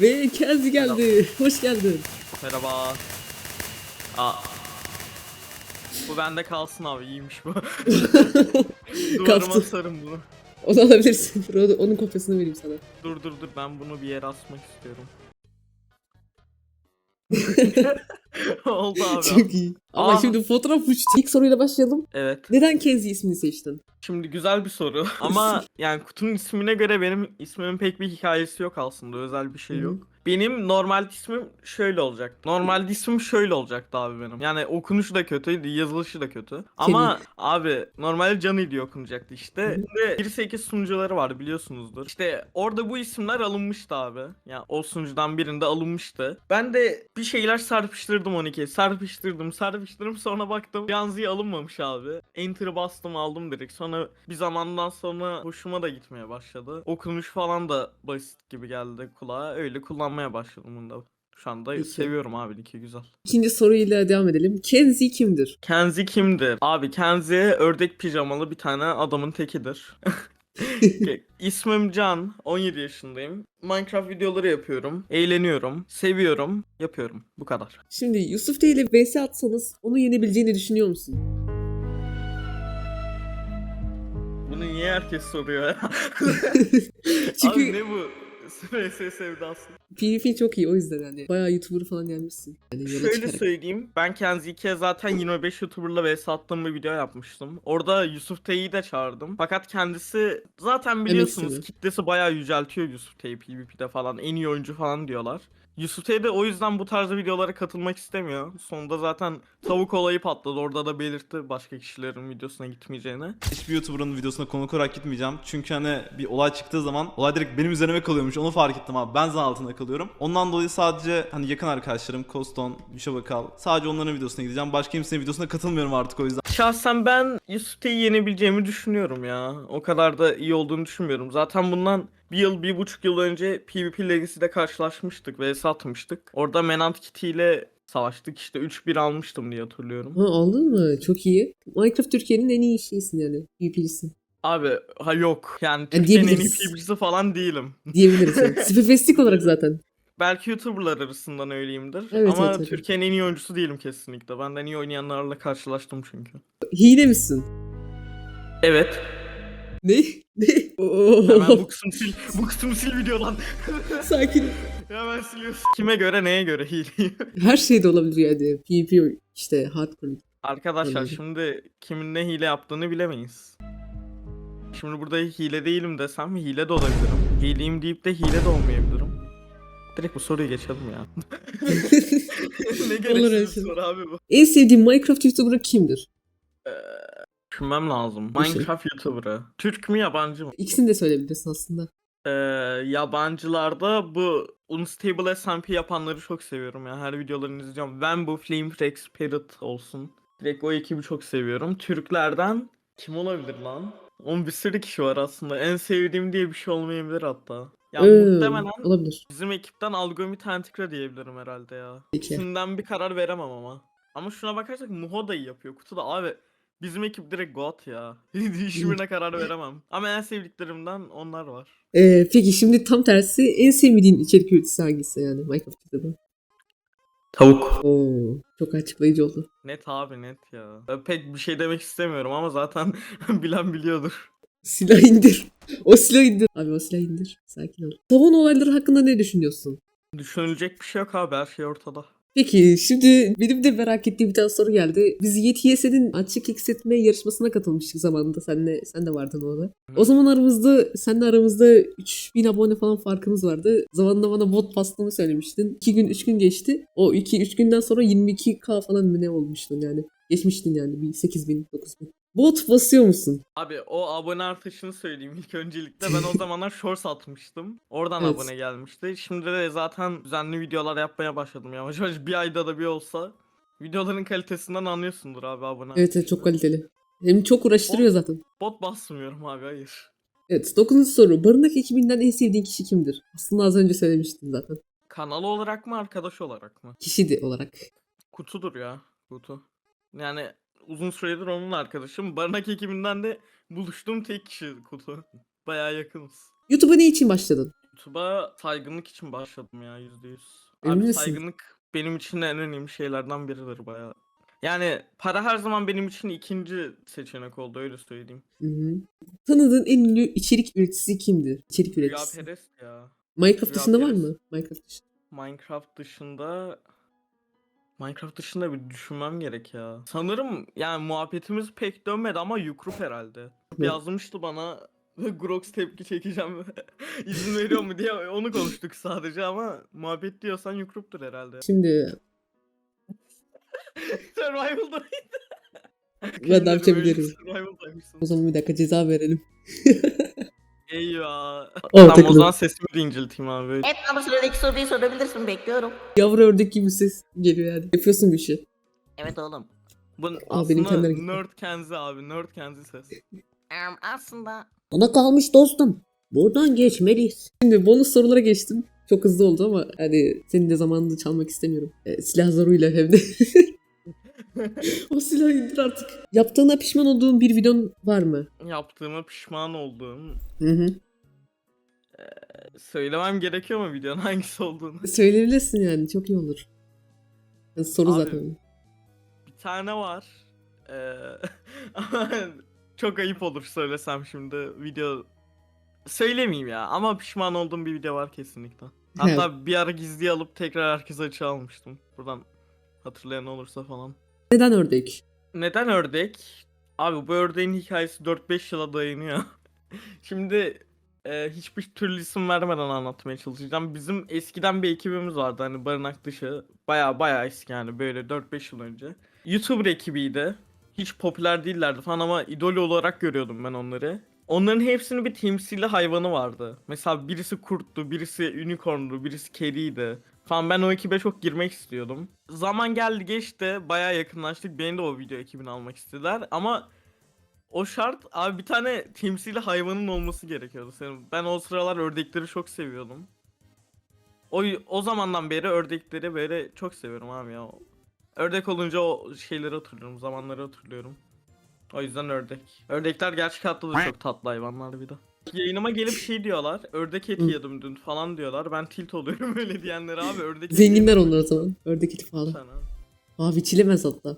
Ve Kenzi geldi. Hoş geldin. Merhaba. Aa. Bu bende kalsın abi iyiymiş bu. Duvarıma Kaptı. sarın bunu. Onu alabilirsin. Onu- Onun kopyasını vereyim sana. Dur dur dur ben bunu bir yere asmak istiyorum. Oldu abi. Çok iyi. Ama Aa. şimdi fotoğraf uçtu. İlk soruyla başlayalım. Evet. Neden Kenzi ismini seçtin? Şimdi güzel bir soru. Ama yani kutunun ismine göre benim ismimin pek bir hikayesi yok aslında. Özel bir şey Hı hı. yok. Benim normal ismim şöyle olacak. Normal ismim şöyle olacaktı abi benim. Yani okunuşu da kötüydü, yazılışı da kötü. Ama abi normalde Canı diye okunacaktı işte. Ve 1.8 sunucuları var biliyorsunuzdur. İşte orada bu isimler alınmıştı abi. Yani o sunucudan birinde alınmıştı. Ben de bir şeyler serpiştirdim 12'ye. Serpiştirdim, serpiştirdim sonra baktım Canzi'ye alınmamış abi. Enter'ı bastım aldım direkt. Sonra bir zamandan sonra hoşuma da gitmeye başladı. Okunuş falan da basit gibi geldi kulağa. Öyle kullanmaya başladım bunu da. Şu anda Peki. seviyorum abi Liki güzel. İkinci soruyla devam edelim. Kenzi kimdir? Kenzi kimdir? Abi Kenzi ördek pijamalı bir tane adamın tekidir. İsmim Can, 17 yaşındayım. Minecraft videoları yapıyorum, eğleniyorum, seviyorum, yapıyorum. Bu kadar. Şimdi Yusuf T ile vs atsanız onu yenebileceğini düşünüyor musun? Bunu niye herkes soruyor ya? Çünkü Abi ne bu? VS sevdası. PvP çok iyi o yüzden yani. Bayağı YouTuber falan yenmişsin. Yani Şöyle çıkarak. söyleyeyim. Ben Kenzi'ye zaten 25 YouTuber'la vs attığım bir video yapmıştım. Orada Yusuf T'yi de çağırdım. Fakat kendisi zaten biliyorsunuz kitlesi bayağı yüceltiyor Yusuf T'yi PvP'de falan. En iyi oyuncu falan diyorlar. Yusuf T de o yüzden bu tarz videolara katılmak istemiyor. Sonunda zaten tavuk olayı patladı. Orada da belirtti başka kişilerin videosuna gitmeyeceğini. Hiçbir YouTuber'ın videosuna konuk olarak gitmeyeceğim. Çünkü hani bir olay çıktığı zaman olay direkt benim üzerime kalıyormuş. Onu fark ettim abi. Ben zan altında kalıyorum. Ondan dolayı sadece hani yakın arkadaşlarım Koston, Yuşa Bakal. Sadece onların videosuna gideceğim. Başka kimsenin videosuna katılmıyorum artık o yüzden. Şahsen ben Yusuf T'yi yenebileceğimi düşünüyorum ya. O kadar da iyi olduğunu düşünmüyorum. Zaten bundan bir yıl, bir buçuk yıl önce PvP Legacy'de karşılaşmıştık ve satmıştık. Orada Menant Kitty ile savaştık. İşte 3-1 almıştım diye hatırlıyorum. Ha aldın mı? Çok iyi. Minecraft Türkiye'nin en iyi şeysin yani. PvP'lisin. Abi ha yok. Yani Türkiye'nin en iyi. PvP'si falan değilim. Diyebiliriz. yani. Spefestik olarak zaten. Belki YouTuber'lar arasından öyleyimdir. Evet, Ama evet. Türkiye'nin en iyi oyuncusu değilim kesinlikle. Benden iyi oynayanlarla karşılaştım çünkü. Hile misin? Evet. Ne? Ne? Hemen bu kısmı sil. Bu kısmı sil videodan. Sakin. Hemen siliyorsun. Kime göre neye göre hileyi? Her şey de olabilir yani. PvP işte hardcore. Arkadaşlar Anladım. şimdi kimin ne hile yaptığını bilemeyiz. Şimdi burada hile değilim desem hile de olabilirim. Hileyim deyip de hile de olmayabilirim. Direkt bu soruyu geçelim ya. ne gereksiz soru abi bu. En sevdiğin Minecraft YouTuber'ı kimdir? Düşünmem lazım. Bir şey. Minecraft YouTuber'ı. Türk mü yabancı mı? İkisini de söyleyebilirsin aslında. Ee, yabancılarda bu Unstable SMP yapanları çok seviyorum ya. Her videolarını izleyeceğim. Wambu, Flame Rex, Spirit olsun. Direkt o ekibi çok seviyorum. Türklerden kim olabilir lan? Onun bir sürü kişi var aslında. En sevdiğim diye bir şey olmayabilir hatta. Ya Ee, muhtemelen Olabilir. bizim ekipten Algomi Tentikra diyebilirim herhalde ya. İkisinden bir karar veremem ama. Ama şuna bakarsak Muho da iyi yapıyor. Kutuda abi bizim ekip direkt GOAT ya. Hiçbirine karar veremem. Ama en sevdiklerimden onlar var. Ee, peki şimdi tam tersi en sevmediğin içerik üreticisi hangisi yani Minecraft YouTuber'ı? Tavuk. Oo, çok açıklayıcı oldu. Net abi net ya. Ben pek bir şey demek istemiyorum ama zaten bilen biliyordur. Silah indir. O silah indir. Abi o silah indir. Sakin ol. Savun olayları hakkında ne düşünüyorsun? Düşünülecek bir şey yok abi her şey ortada. Peki şimdi benim de merak ettiğim bir tane soru geldi. Biz YTS'nin açık eksetme yarışmasına katılmıştık zamanında. Senle, sen de vardın orada. O zaman aramızda, seninle aramızda 3000 abone falan farkımız vardı. Zamanında bana bot bastığımı söylemiştin. 2 gün 3 gün geçti. O 2-3 günden sonra 22k falan mı ne olmuştun yani. Geçmiştin yani bir 8000 9000. Bot basıyor musun? Abi o abone artışını söyleyeyim ilk öncelikle. Ben o zamanlar shorts atmıştım. Oradan Evet. abone gelmişti. Şimdi de zaten düzenli videolar yapmaya başladım yavaş yavaş. Bir ayda da bir olsa. Videoların kalitesinden anlıyorsundur abi abone Evet evet çok kaliteli. Hem çok uğraştırıyor zaten. Bot basmıyorum abi hayır. Evet 9. soru. Barınak ekibinden en sevdiğin kişi kimdir? Aslında az önce söylemiştin zaten. Kanal olarak mı arkadaş olarak mı? Kişi de olarak. Kutudur ya. Kutu. Yani uzun süredir onun arkadaşım. Barınak ekibinden de buluştuğum tek kişi Kutu. Bayağı yakınız. YouTube'a ne için başladın? YouTube'a saygınlık için başladım ya yüzde yüz. Emin Abi misin? saygınlık benim için en önemli şeylerden biridir baya. Yani para her zaman benim için ikinci seçenek oldu öyle söyleyeyim. Hı hı. Tanıdığın en ünlü içerik üreticisi kimdir? İçerik Rüya üreticisi. Perest ya. Minecraft Rüya dışında var mı? Minecraft dışında. Minecraft dışında Minecraft dışında bir düşünmem gerek ya. Sanırım yani muhabbetimiz pek dönmedi ama Yukrup herhalde. Yazmıştı bana Grox tepki çekeceğim izin veriyor mu diye onu konuştuk sadece ama muhabbet diyorsan Yukrup'tur herhalde. Şimdi Survival'da ben ne yapabilirim? Survival'daymışsın. O zaman bir dakika ceza verelim. Eyvah. O tamam o zaman sesimi de incelteyim abi. Evet ama sıradaki soruyu sorabilirsin bekliyorum. Yavru ördek gibi ses geliyor yani. Yapıyorsun bir işi. Evet oğlum. Bu benim aslında gitti. Nerd Kenzi abi. Nerd Kenzi ses. Em, aslında Ona kalmış dostum. Buradan geçmeliyiz. Şimdi bonus sorulara geçtim. Çok hızlı oldu ama hani senin de zamanını çalmak istemiyorum. E, silah zoruyla hem de. o silahı indir artık. Yaptığına pişman olduğun bir videon var mı? Yaptığıma pişman olduğum Hı hı. Söylemem gerekiyor mu videonun hangisi olduğunu? Söyleyebilirsin yani çok iyi olur. Yani soru Abi, zaten. Bir tane var. Ee, çok ayıp olur söylesem şimdi video söylemeyeyim ya ama pişman olduğum bir video var kesinlikle. Hatta bir ara gizli alıp tekrar herkese açığa almıştım. Buradan hatırlayan olursa falan. Neden ördek? Neden ördek? Abi bu ördeğin hikayesi 4-5 yıla dayanıyor. Şimdi e, hiçbir türlü isim vermeden anlatmaya çalışacağım. Bizim eskiden bir ekibimiz vardı hani barınak dışı. Baya baya eski yani böyle 4-5 yıl önce. YouTuber ekibiydi. Hiç popüler değillerdi falan ama idol olarak görüyordum ben onları. Onların hepsinin bir temsili hayvanı vardı. Mesela birisi kurttu, birisi unicorndu, birisi kediydi. Falan ben o ekibe çok girmek istiyordum. Zaman geldi geçti baya yakınlaştık. Beni de o video ekibine almak istediler ama o şart abi bir tane temsili hayvanın olması gerekiyordu. Ben o sıralar ördekleri çok seviyordum. O o zamandan beri ördekleri böyle çok seviyorum abi ya. Ördek olunca o şeyleri hatırlıyorum, zamanları hatırlıyorum. O yüzden ördek. Ördekler gerçek hayatta da çok tatlı hayvanlar bir de. Yayınıma gelip şey diyorlar, ördek eti yedim dün falan diyorlar. Ben tilt oluyorum öyle diyenlere abi ördek eti Zenginler onlar o zaman. Ördek eti falan. sana. Abi içilemez hatta.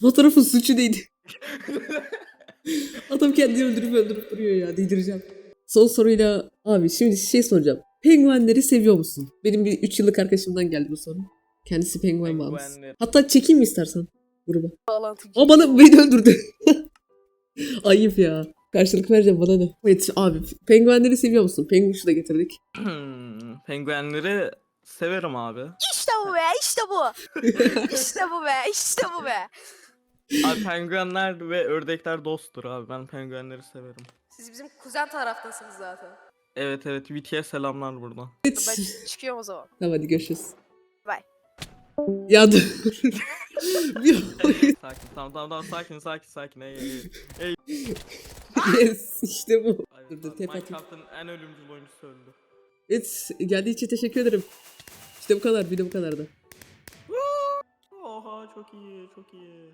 Fotoğrafın suçu neydi? Adam kendini öldürüp öldürüp duruyor ya. Delireceğim. Son soruyla abi şimdi şey soracağım. Penguenleri seviyor musun? Benim bir 3 yıllık arkadaşımdan geldi bu soru. Kendisi penguen bağımlısı. Penguenleri. Hatta çekeyim mi istersen gruba? Bağlantı. O bana beni öldürdü. Ayıp ya. Karşılık vereceğim bana ne? Evet abi penguenleri seviyor musun? Penguin da getirdik. Hmm, Penguenleri severim abi. İşte bu be, işte bu. işte bu be, işte bu be. Abi penguenler ve ördekler dosttur abi. Ben penguenleri severim. Siz bizim kuzen taraftasınız zaten. Evet evet VT'ye selamlar buradan. Evet. Ben çıkıyorum o zaman. Tamam hadi görüşürüz. Bye. Ya dur. Sakin tamam tamam tamam sakin sakin sakin. Ey, ey, ey. Yes işte bu. Dur, dur, tep atayım. Minecraft'ın en ölümcül oyuncusu öldü. Evet geldiği için teşekkür ederim. İşte bu kadar. De bu kadardı. Oha çok iyi çok iyi.